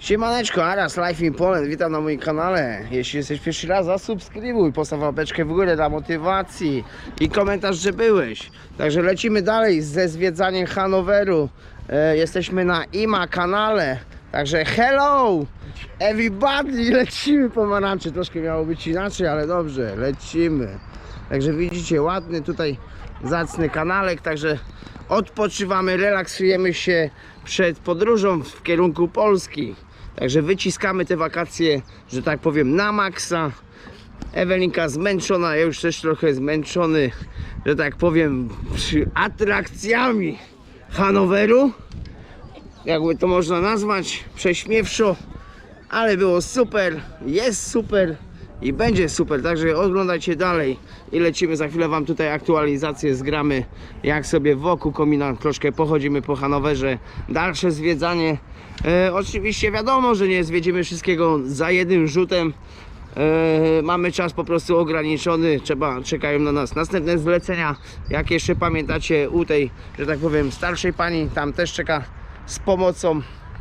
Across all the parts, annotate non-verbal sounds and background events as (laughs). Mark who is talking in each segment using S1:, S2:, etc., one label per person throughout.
S1: Siemaneczko, Aras Life in Poland, witam na moim kanale. Jeśli jesteś pierwszy raz, zasubskrybuj, postaw łapeczkę w górę dla motywacji i komentarz, że byłeś. Także lecimy dalej ze zwiedzaniem Hanoweru. E, jesteśmy na IMA kanale, także hello everybody, lecimy pomarańczy. Troszkę miało być inaczej, ale dobrze, lecimy. Także widzicie, ładny tutaj zacny kanalek, także odpoczywamy, relaksujemy się przed podróżą w kierunku Polski. Także wyciskamy te wakacje, że tak powiem, na maksa. Ewelinka zmęczona, ja już też trochę zmęczony, że tak powiem, atrakcjami Hanoweru. Jakby to można nazwać, prześmiewszo, ale było super, jest super i będzie super, także oglądajcie dalej. I lecimy za chwilę wam tutaj aktualizację zgramy jak sobie wokół komina troszkę pochodzimy po Hanowerze, dalsze zwiedzanie. E, oczywiście wiadomo, że nie zwiedzimy wszystkiego za jednym rzutem. E, mamy czas po prostu ograniczony. Trzeba, czekają na nas następne zlecenia. Jak jeszcze pamiętacie u tej, że tak powiem starszej pani, tam też czeka z pomocą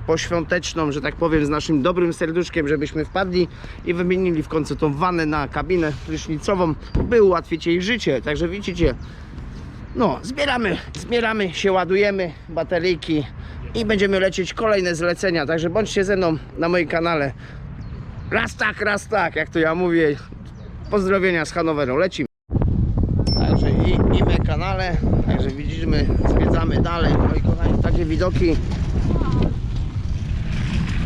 S1: poświąteczną, że tak powiem, z naszym dobrym serduszkiem, żebyśmy wpadli i wymienili w końcu tą wannę na kabinę prysznicową, by ułatwić jej życie. Także widzicie, no, zbieramy, zbieramy, się ładujemy, bateryjki i będziemy lecieć kolejne zlecenia. Także bądźcie ze mną na moim kanale. Raz tak, raz tak, jak to ja mówię. Pozdrowienia z Hanoweru, lecimy. Także i, i my kanale, także widzimy, zwiedzamy dalej. Moi kochani, takie widoki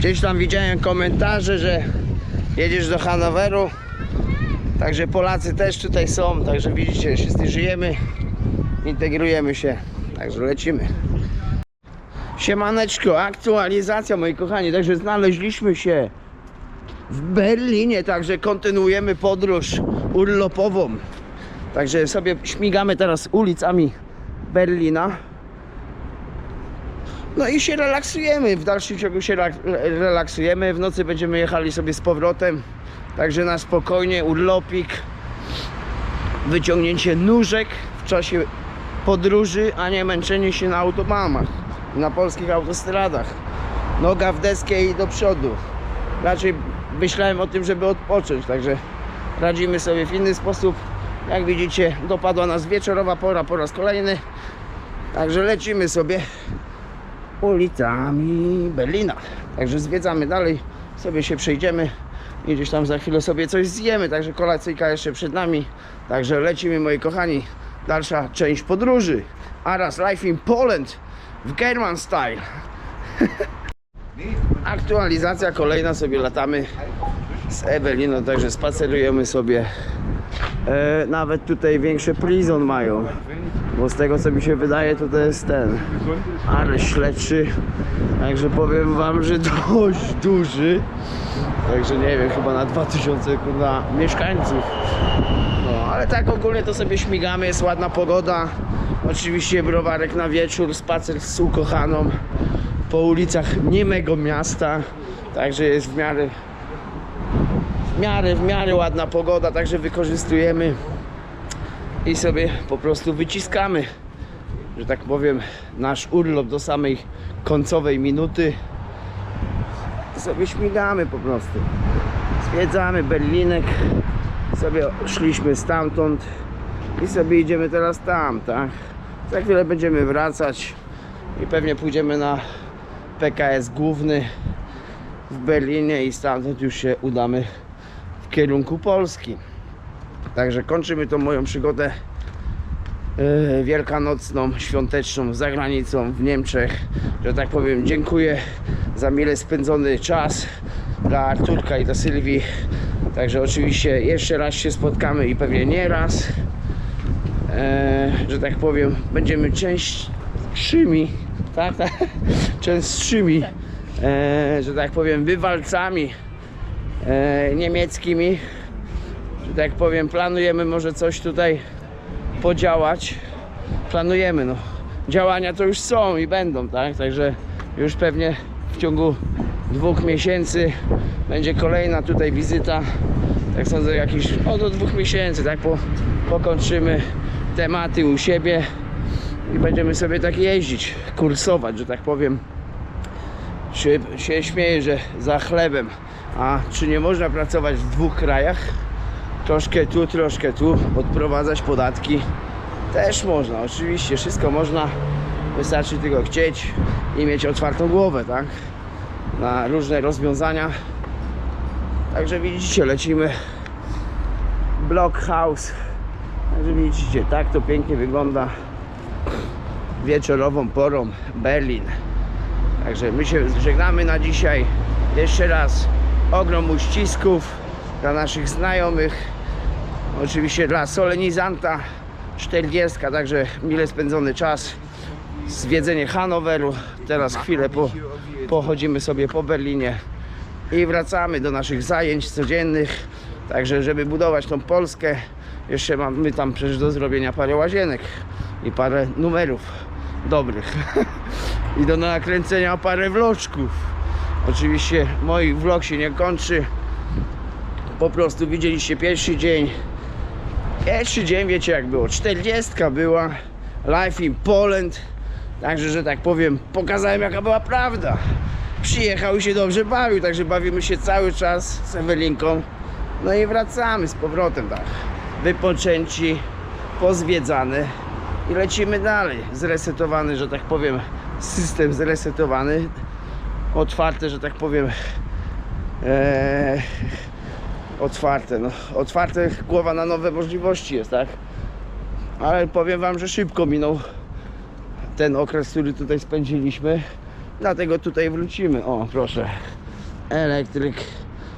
S1: Gdzieś tam widziałem komentarze, że jedziesz do Hanoweru. Także Polacy też tutaj są. Także widzicie, wszyscy żyjemy, integrujemy się. Także lecimy. Siemaneczko, aktualizacja moi kochani. Także znaleźliśmy się w Berlinie. Także kontynuujemy podróż urlopową. Także sobie śmigamy teraz ulicami Berlina. No i się relaksujemy, w dalszym ciągu się relak- relaksujemy, w nocy będziemy jechali sobie z powrotem, także na spokojnie, urlopik, wyciągnięcie nóżek w czasie podróży, a nie męczenie się na autobahach, na polskich autostradach. Noga w deskę i do przodu. Raczej myślałem o tym, żeby odpocząć, także radzimy sobie w inny sposób. Jak widzicie, dopadła nas wieczorowa pora po raz kolejny, także lecimy sobie ulicami Berlina. Także zwiedzamy dalej, sobie się przejdziemy i gdzieś tam za chwilę sobie coś zjemy. Także kolacyjka jeszcze przed nami. Także lecimy moi kochani. Dalsza część podróży. Aras Life in Poland w German Style. (laughs) Aktualizacja kolejna sobie latamy z Eweliną, także spacerujemy sobie. E, nawet tutaj większe prison mają. Bo z tego co mi się wydaje to to jest ten areszt śledczy. Także powiem wam, że (laughs) dość duży. Także nie wiem, chyba na 2000 kurwa, mieszkańców. No, ale tak ogólnie to sobie śmigamy, jest ładna pogoda. Oczywiście browarek na wieczór, spacer z ukochaną po ulicach niemego miasta. Także jest w miarę w miarę, w miarę ładna pogoda, także wykorzystujemy i sobie po prostu wyciskamy, że tak powiem, nasz urlop do samej końcowej minuty. Sobie śmigamy po prostu. Zwiedzamy Berlinek, sobie szliśmy stamtąd i sobie idziemy teraz tam, tak? Za chwilę będziemy wracać i pewnie pójdziemy na PKS główny w Berlinie i stamtąd już się udamy kierunku Polski. Także kończymy tą moją przygodę e, wielkanocną, świąteczną za granicą w Niemczech. Że tak powiem, dziękuję za mile spędzony czas dla Arturka i dla Sylwii. Także oczywiście jeszcze raz się spotkamy i pewnie nie raz. E, że tak powiem, będziemy częstszymi, tak, tak, (laughs) częstszymi, e, że tak powiem, bywalcami e, niemieckimi. Że tak powiem, planujemy może coś tutaj podziałać. Planujemy, no. Działania to już są i będą, tak? Także już pewnie w ciągu dwóch miesięcy będzie kolejna tutaj wizyta. Tak sądzę, jakiś o do dwóch miesięcy, tak? Po, pokończymy tematy u siebie i będziemy sobie tak jeździć, kursować, że tak powiem się, się śmieję, że za chlebem. A czy nie można pracować w dwóch krajach? Troszkę tu, troszkę tu, odprowadzać podatki. Też można, oczywiście, wszystko można. Wystarczy tylko chcieć i mieć otwartą głowę, tak? Na różne rozwiązania. Także widzicie, lecimy Block House. Także widzicie, tak to pięknie wygląda wieczorową porą Berlin. Także my się żegnamy na dzisiaj. Jeszcze raz ogrom uścisków dla naszych znajomych. Oczywiście dla solenizanta 40, także mile spędzony czas. Zwiedzenie Hanoweru. Teraz chwilę po, pochodzimy sobie po Berlinie i wracamy do naszych zajęć codziennych. Także, żeby budować tą Polskę, jeszcze mamy tam przecież do zrobienia parę łazienek i parę numerów dobrych. (laughs) I do nakręcenia parę vloczków. Oczywiście mój vlog się nie kończy. Po prostu widzieliście pierwszy dzień. Pierwszy dzień, wiecie jak było. 40 była. Life in Poland. Także, że tak powiem, pokazałem jaka była prawda. Przyjechał i się dobrze bawił, także bawimy się cały czas z Ewelinką. No i wracamy z powrotem, tak. Wypoczęci, pozwiedzany i lecimy dalej. Zresetowany, że tak powiem, system zresetowany. Otwarte, że tak powiem, e, otwarte, no, otwarte głowa na nowe możliwości jest, tak? Ale powiem Wam, że szybko minął ten okres, który tutaj spędziliśmy. Dlatego tutaj wrócimy. O, proszę. Elektryk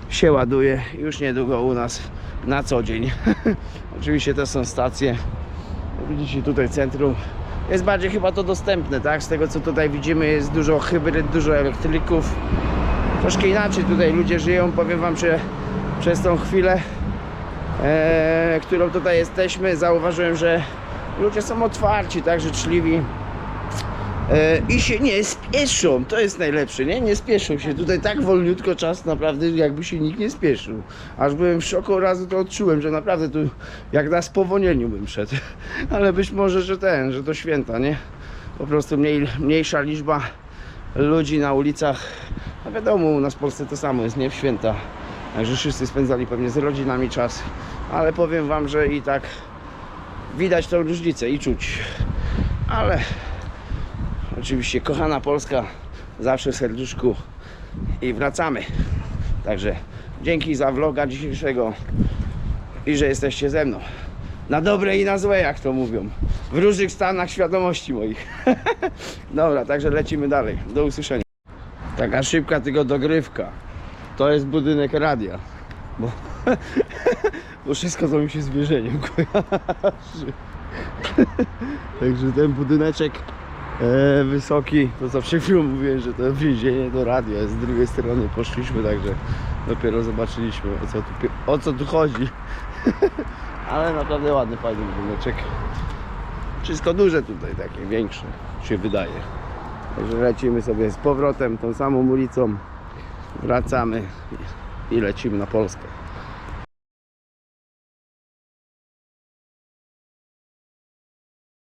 S1: się ładuje już niedługo u nas na co dzień. (laughs) Oczywiście to są stacje. Widzicie tutaj centrum. Jest bardziej chyba to dostępne, tak? Z tego co tutaj widzimy jest dużo hybryd, dużo elektryków. Troszkę inaczej tutaj ludzie żyją. Powiem wam, że przez tą chwilę, e, którą tutaj jesteśmy, zauważyłem, że ludzie są otwarci, tak, życzliwi. E, I się nie spieszą, to jest najlepsze, nie? Nie spieszą się. Tutaj tak wolniutko czas naprawdę, jakby się nikt nie spieszył. Aż byłem w szoku razu to odczułem, że naprawdę tu jak na spowolnieniu bym szedł. (laughs) Ale być może, że ten, że to święta, nie? Po prostu mniej, mniejsza liczba ludzi na ulicach. No wiadomo, u nas w Polsce to samo jest, nie? W święta. Także wszyscy spędzali pewnie z rodzinami czas. Ale powiem wam, że i tak widać tą różnicę i czuć. Ale Oczywiście kochana Polska zawsze w serduszku i wracamy. Także dzięki za vloga dzisiejszego i że jesteście ze mną. Na dobre i na złe, jak to mówią. W różnych stanach świadomości moich. (laughs) Dobra, także lecimy dalej. Do usłyszenia. Taka szybka tylko dogrywka. To jest budynek radia. Bo, (laughs) bo wszystko to mi się z kojarzy. (laughs) Także ten budyneczek e, wysoki, to przed chwilą mówiłem, że to więzienie to radio z drugiej strony poszliśmy, także dopiero zobaczyliśmy o co tu, o co tu chodzi. (laughs) Ale naprawdę ładny, fajny budyneczek. Wszystko duże tutaj, takie większe się wydaje. Także lecimy sobie z powrotem tą samą ulicą, wracamy i lecimy na Polskę.